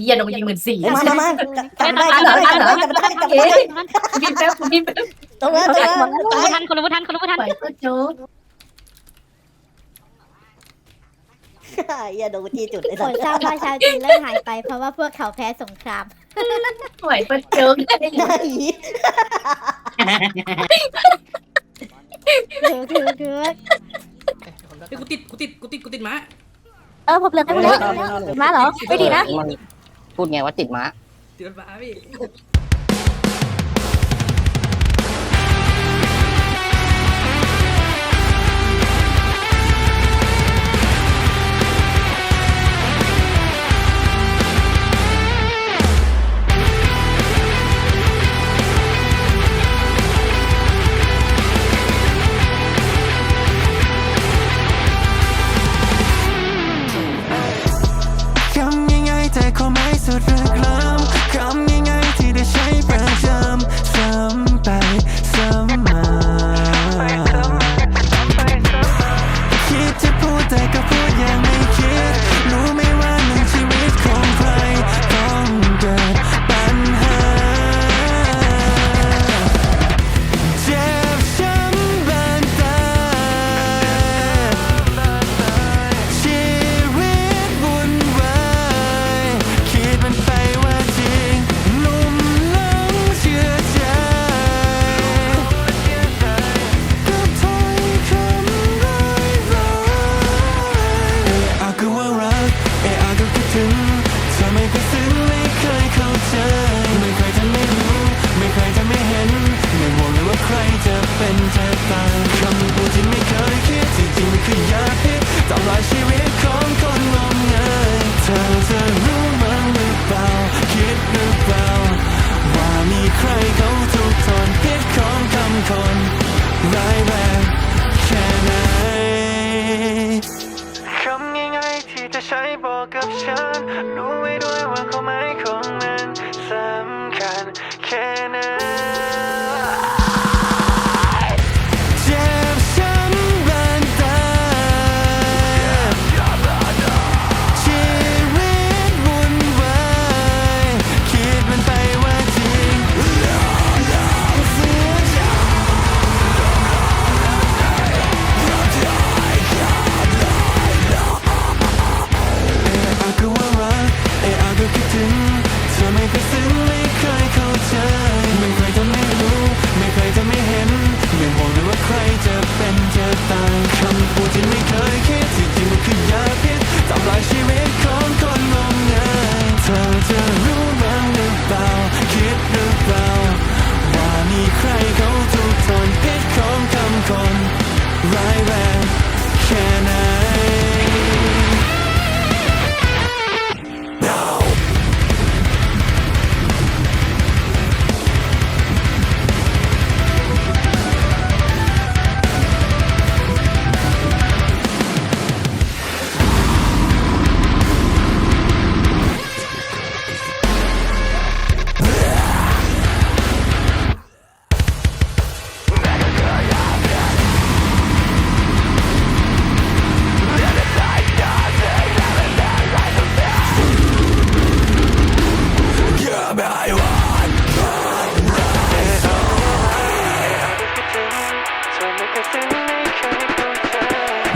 เฮียโดนยิงหมื่นสี่เฮ้ยมามามาจับได้จับได้จับได้จับได้จับเอ๊ได้ะบินแป๊บบินแป๊บตรงนั้นตรงนั้นคนรู้ทันคนรู้ทันคนรู้ทันปล่อยก็โจ๊กอย่าโดนที่จุดไอ้ผสัลสทราบว่าชาวจีนเริ่มหายไปเพราะว่าพวกเขาแพ้สงครามปล่อยก็โจ๊กได้หน้าหีถือถือถือเฮ้ยกูติดกูติดกูติดกูติดม้าเออผมเหลือผมเหลือมาเหรอไม่ดีนะมัน พูดไงว่าติดม้าติดรถม้าพี่ จะ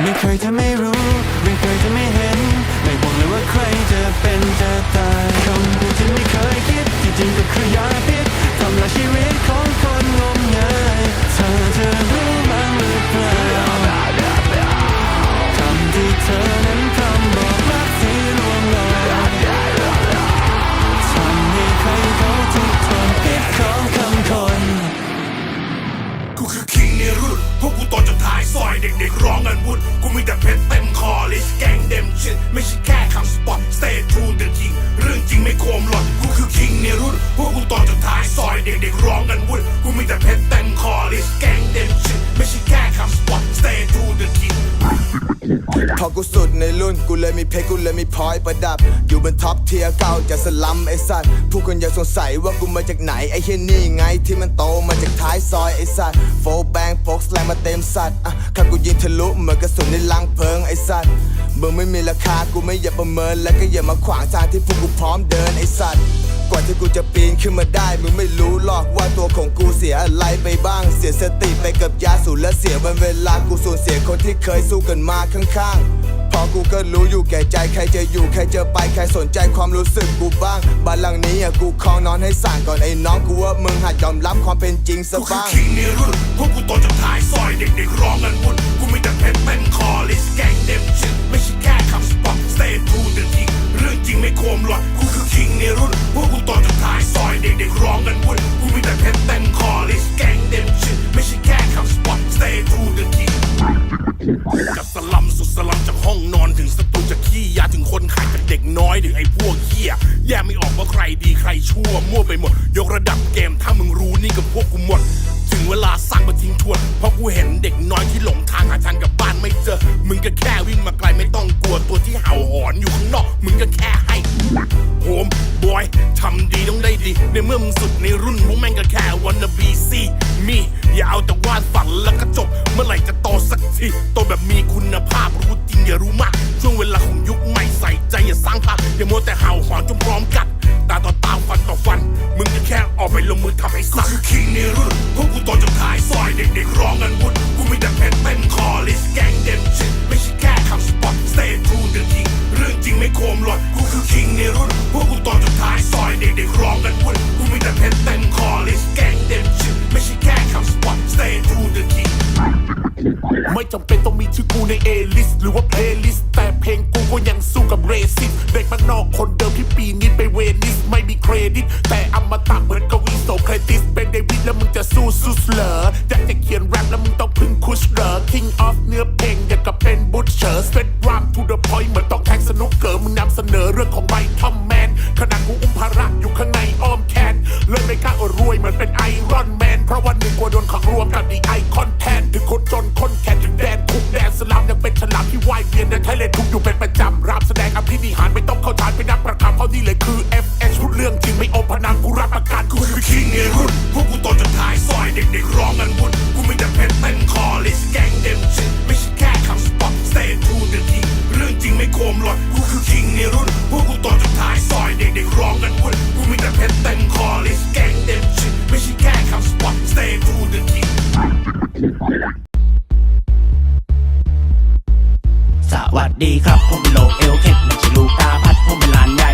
ไม่เคยจะไม่รู้ ไม่เคยจะไม่เห็น ไม่หวงเลยว่าใครจะเป็นจะตายคำพูดที่ไม่เคยคิดที่จริงก็คือยาพิษทำลายชีวิตของคนงมงายเธอจะรู้บ้างหรือเปล่าคำที่เธอนั้น เด็กๆร้องกันวุ่นกูมีแต่เพชรเต็มคอลิสแกงเด็มชิดไม่ใช่แค่คำสปอต stay to the key พอกูสุดในรุ่นกูเลยมีเพชรกูเลยมีพอยประดับ อยู่บนท็อปเทียร์เก่าจะสลัมไอ้สัตว์ผู้คนยังสงสัยว่ากูมาจากไหนไอเฮียนี่ไงที่มันโตมาจากท้ายซอยไอ้สัตว์โฟแบงพกสแลงมาเต็มสัตว์อะข้ากูยิงทะลุเหมือนกระสุนในลังเพลิงไอ้สัตว์มึงไม่มีราคากูไม่อยากประเมินและก็อย่ามาขวางทางที่พวกกูพร้อมเดินไอ้สัตว์ กว่าที่กูจะปีนขึ้นมาได้ มึงไม่รู้หรอกว่าตัวของกูเสียอะไรไปบ้าง เสียสติไปกับยาสูบและเสียวันเวลา กูสูญเสียคนที่เคยสู้กันมาข้างๆพอกูก็รู้อยู่แก่ใจใครจะอยู่ใครจะไปใครสนใจความรู้สึกกูบ้างบ้านหลังนี้อะกูคลองนอนให้สั่งก่อนไอ้น้องกูว่ามึงหัดยอมรับความเป็นจริงซะบ้างกูคือคิงในรุ่นพวกกูโตจากท้ายซอยเด็กๆร้องกันวุ่นกูมีแต่เพชรเป็นคอลิสแกงเดมชิดไม่ใช่แค่คำสปอตสเตย์ทูเดอะคิง ผู้เห็นเด็กน้อยที่หลงทางหาทางกับบ้านไม่เจอ มึงก็แค่วิ่งมาำเป็นต้องมีชื่อกูในเอลิสหรือว่าเพลย์ลิสแต่เพลงกูก็ยังสู้กับเรซิสเด็กมันนอกคนเดิมที่ปีนี้ไปเวนิสไม่มีเครดิต แต่อมาตะเหมือนกวีโสเครติส เป็นเดวิดแล้วมึงจะสู้ซุสเหรออยากจะเขียนแรปแล้วมึงต้องพึ่งคุชเหรอ King of เนื้อเพลงอยากกับเป็นบุชเชอร์สเปดรามทูเดอะพอยต์เหมือนต้องแทงสนุกเกอร์มึงนำเสนอเรื่องของไบทอมแมนขณะกูอุ้มภาระอยู่ข้างในอ้อมแขนเลยไม่กล้าอดรวยเหมือนเป็นไอรอนแมนเพราะวันหนึ่งกลัวโดนขังรวมกับดีไอคอน ถึงคนจนคนแก่ถึงแดนคุกแดนสลามยังเป็นฉลามที่ว่ายเวียนในทะเลทุกอยู่เป็นประจำรับแสดงอภินิหารไม่ต้องเข้าฌานไปนับประคำเขานี่เลยคือ FX พูดเรื่องจริงไม่อมพนันกูรับประกันกูคือคิงในรุ่นพวกกูโตจนท้ายซอยเด็กๆร้องกันวุ่นกูไม่แต่เพชรเป็นคอลิสแกงเดมชิไม่ใช่แค่คำสปอตสเตทูเดอะคิงเรื่องจริงไม่โคมลอยกูคือคิงในรุ่นพวกกูโตจนท้ายซอยเด็กๆร้องกันวุ่นกูไม่แต่เพชรเต็มคอลิสแกงเดมชิไม่ใช่แค่คำสปอตสเตทูเดอะคิง สวัสดีครับ ผมเป็นโลเอลเข็ดไม่ใช่ลูกตาพัด ผมเป็นหลานใหญ่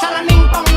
Saraming pang